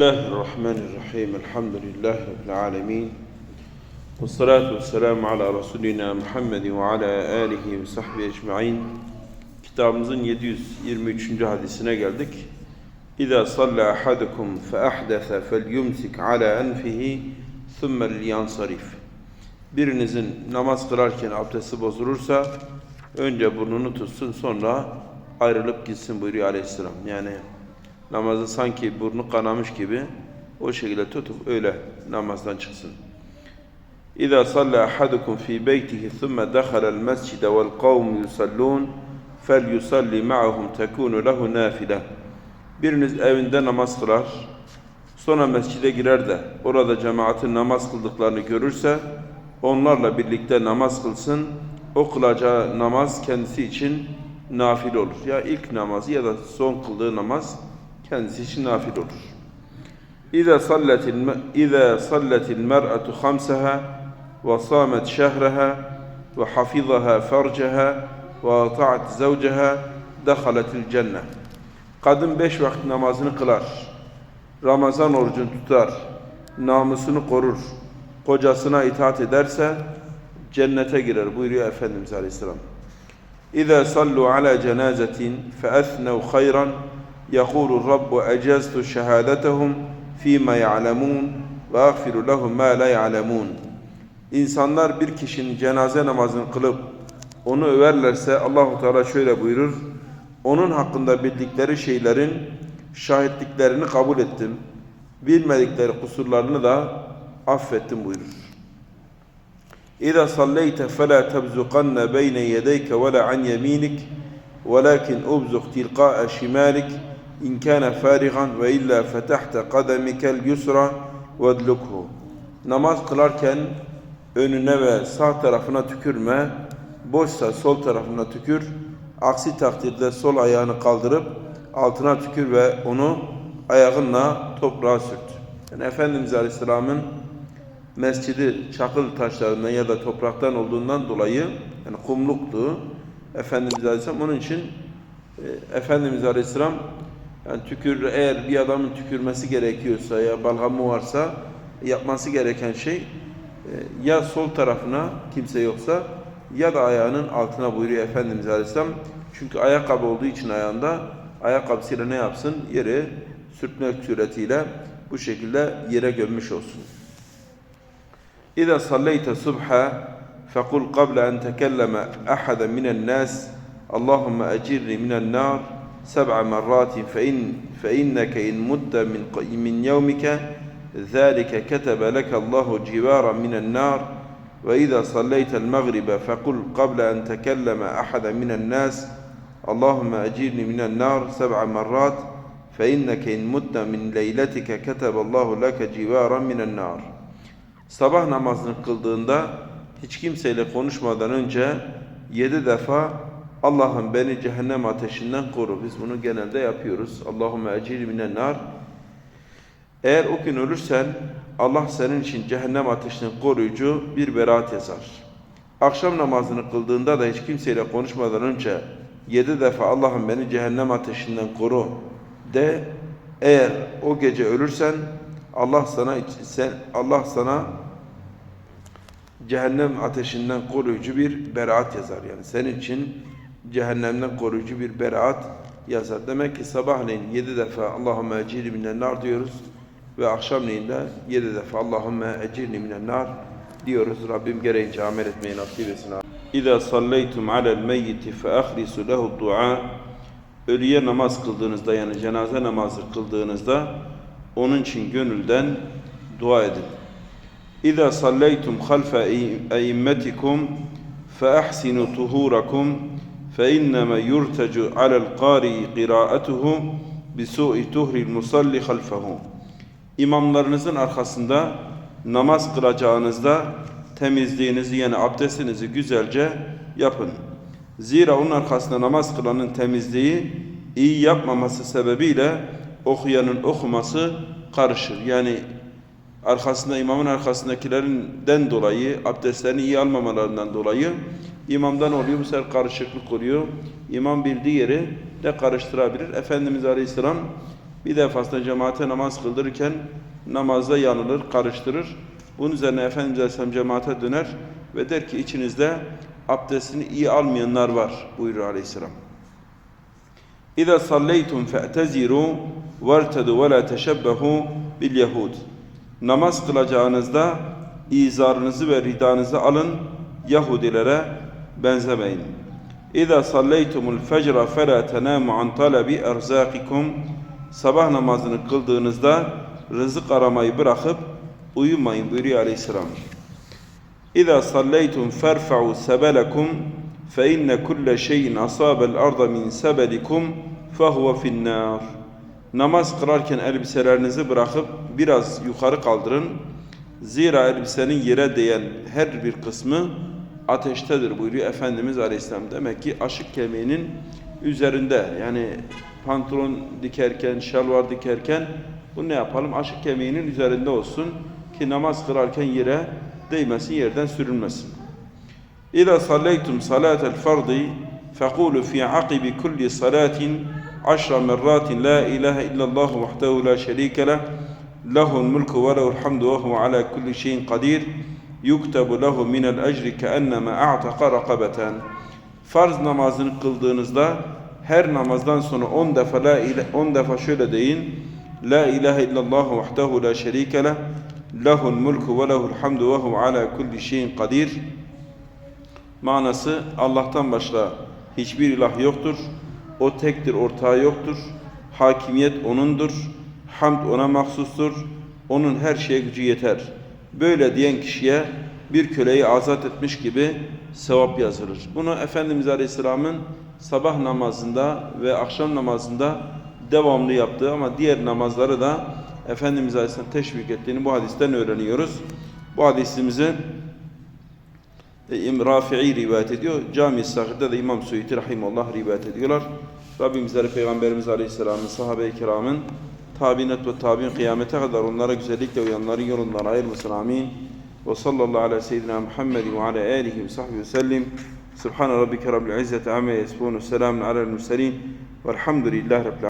Bismillahirrahmanirrahim. Elhamdülillahi Rabbil alemin. Ve salatu ve selamu ala Resulina Muhammedin ve ala alihi ve sahbihi ecma'in. Kitabımızın 723. hadisine geldik. İza salla ahadukum fe ahdese fel yumsik ala enfihi thummel yansarif. Birinizin namaz kılarken abdesti bozulursa önce burnunu tutsun sonra ayrılıp gitsin buyuruyor aleyhisselam. Yani namazı sanki burnu kanamış gibi o şekilde tutup öyle namazdan çıksın. İza salla ahadukum fi beytihi thumma dakhala al-mescid vel kavm yusallun felyusalli ma'ahum tekunu. Biriniz evinde namaz kılar, sonra mescide girer de orada cemaatin namaz kıldıklarını görürse onlarla birlikte namaz kılsın. O kılacağı namaz kendisi için nafile olur. Ya ilk namazı ya da son kıldığı namaz kendisi için nafile olur. İza sallatil İza sallatil mer'atu khamsaha ve samet şehraha ve hafizaha farcaha ve ata'at zavcaha dehaletil cennet. Kadın beş vakit namazını kılar. Ramazan orucunu tutar. Namusunu korur. Kocasına itaat ederse cennete girer buyuruyor Efendimiz Aleyhisselam. İza sallu ala cenazetin fe esnev hayran يقول الرب أجزت شهادتهم فيما يعلمون وأغفر لهم ما لا يعلمون İnsanlar bir kişinin cenaze namazını kılıp onu överlerse Allahu Teala şöyle buyurur. Onun hakkında bildikleri şeylerin şahitliklerini kabul ettim. Bilmedikleri kusurlarını da affettim buyurur. İza salleyte fela tebzuqanna beyne yedeyke ve la an yeminik ولكن أبزق تلقاء شمالك إن كان فارغا وإلا فتحت قدمك اليسرى وادلكه Namaz kılarken önüne ve sağ tarafına tükürme, boşsa sol tarafına tükür, aksi takdirde sol ayağını kaldırıp altına tükür ve onu ayağınla toprağa sürt. Yani Efendimiz Aleyhisselam'ın mescidi çakıl taşlarından ya da topraktan olduğundan dolayı yani kumluktu. Efendimiz Aleyhisselam onun için e, Efendimiz Aleyhisselam yani tükür, eğer bir adamın tükürmesi gerekiyorsa ya balgamı varsa yapması gereken şey e, ya sol tarafına kimse yoksa ya da ayağının altına buyuruyor Efendimiz Aleyhisselam. Çünkü ayakkabı olduğu için ayağında ayakkabısıyla ne yapsın? Yeri sürtmek suretiyle bu şekilde yere gömmüş olsun. İza salleyte subha fekul qabla en tekelleme ahaden minen nas Allahümme ecirni minen nar سبع مرات فإن فإنك إن مت من من يومك ذلك كتب لك الله جوارا من النار. وإذا صليت المغرب فقل قبل أن تكلم أحدا من الناس اللهم أجرني من النار. سبع مرات فإنك إن مت من ليلتك كتب الله لك جوارا من النار. Sabah namazını kıldığında hiç kimseyle konuşmadan önce yedi defa Allah'ım beni cehennem ateşinden koru. Biz bunu genelde yapıyoruz. Allahümme ecil minen nar. Eğer o gün ölürsen Allah senin için cehennem ateşinden koruyucu bir beraat yazar. Akşam namazını kıldığında da hiç kimseyle konuşmadan önce yedi defa Allah'ım beni cehennem ateşinden koru de. Eğer o gece ölürsen Allah sana sen Allah sana cehennem ateşinden koruyucu bir beraat yazar. Yani senin için cehennemden koruyucu bir beraat yazar. Demek ki sabahleyin yedi defa Allahümme ecirni minen nar diyoruz ve akşamleyin de yedi defa Allahümme ecirni minen nar diyoruz. Rabbim gereğince amel etmeyi nasip etsin. İza sallaytum alel meyyiti fe ahlisu lehu dua Ölüye namaz kıldığınızda yani cenaze namazı kıldığınızda onun için gönülden dua edin. İza sallaytum halfe e'immetikum fe ahsinu tuhurakum فإنما يرتج على القارئ قراءته بسوء طهر المصلي خلفه İmamlarınızın arkasında namaz kılacağınızda temizliğinizi yani abdestinizi güzelce yapın. Zira onun arkasında namaz kılanın temizliği iyi yapmaması sebebiyle okuyanın okuması karışır. Yani arkasında imamın arkasındakilerinden dolayı abdestlerini iyi almamalarından dolayı imamdan oluyor bu sefer karışıklık oluyor. İmam bildiği yeri de karıştırabilir. Efendimiz Aleyhisselam Bir defasında cemaate namaz kıldırırken namazda yanılır, karıştırır. Bunun üzerine Efendimiz Aleyhisselam cemaate döner ve der ki içinizde abdestini iyi almayanlar var buyurur Aleyhisselam. İza salleytum fe'teziru vertedu ve la teşebbehu bil yahud. Namaz kılacağınızda izarınızı ve ridanızı alın, Yahudilere benzemeyin. İza salleytumul fecra fela tenamu an talebi erzakikum. Sabah namazını kıldığınızda rızık aramayı bırakıp uyumayın buyuruyor Aleyhisselam. İza salleytum ferfa'u sebelekum fe inne kulle şeyin asabel arda min sebelikum fehuve finnâr. Namaz kılarken elbiselerinizi bırakıp biraz yukarı kaldırın. Zira elbisenin yere değen her bir kısmı ateştedir buyuruyor Efendimiz Aleyhisselam. Demek ki aşık kemiğinin üzerinde yani pantolon dikerken, şalvar dikerken bunu ne yapalım? Aşık kemiğinin üzerinde olsun ki namaz kılarken yere değmesin, yerden sürünmesin. İza salleytum salatel fardi fekulu fi akibi kulli salatin aşra merratin la ilahe illallah vahdehu la şerike leh lehul mulku ve lehul hamdu ve huve ala kulli şeyin kadir yuktebu lehu minel ecri keenneme a'taqa rakabeten farz namazını kıldığınızda her namazdan sonra 10 defa la ile 10 defa şöyle deyin La ilahe illallah vahdehu la şerike leh lehul mulku ve lehul hamdu ve huve ala kulli şeyin kadir Manası Allah'tan başka hiçbir ilah yoktur. O tektir, ortağı yoktur. Hakimiyet O'nundur. Hamd O'na mahsustur. O'nun her şeye gücü yeter. Böyle diyen kişiye bir köleyi azat etmiş gibi sevap yazılır. Bunu Efendimiz Aleyhisselam'ın sabah namazında ve akşam namazında devamlı yaptığı ama diğer namazları da Efendimiz Aleyhisselam teşvik ettiğini bu hadisten öğreniyoruz. Bu hadisimizi İm Rafi'i rivayet ediyor. Cami-i Sahir'de de İmam Suyuti Rahimullah rivayet ediyorlar. Rabbimizleri Peygamberimiz Aleyhisselam'ın, sahabe-i kiramın, tabinet ve tabi'in kıyamete kadar onlara güzellikle uyanların yolundan ayırmasın. Amin. Ve sallallahu ala seyyidina Muhammed ve ala alihi ve sahbihi ve sellim. Subhane rabbike rabbil izzeti amma yasifun. Selamun alel murselin. Velhamdülillahi rabbil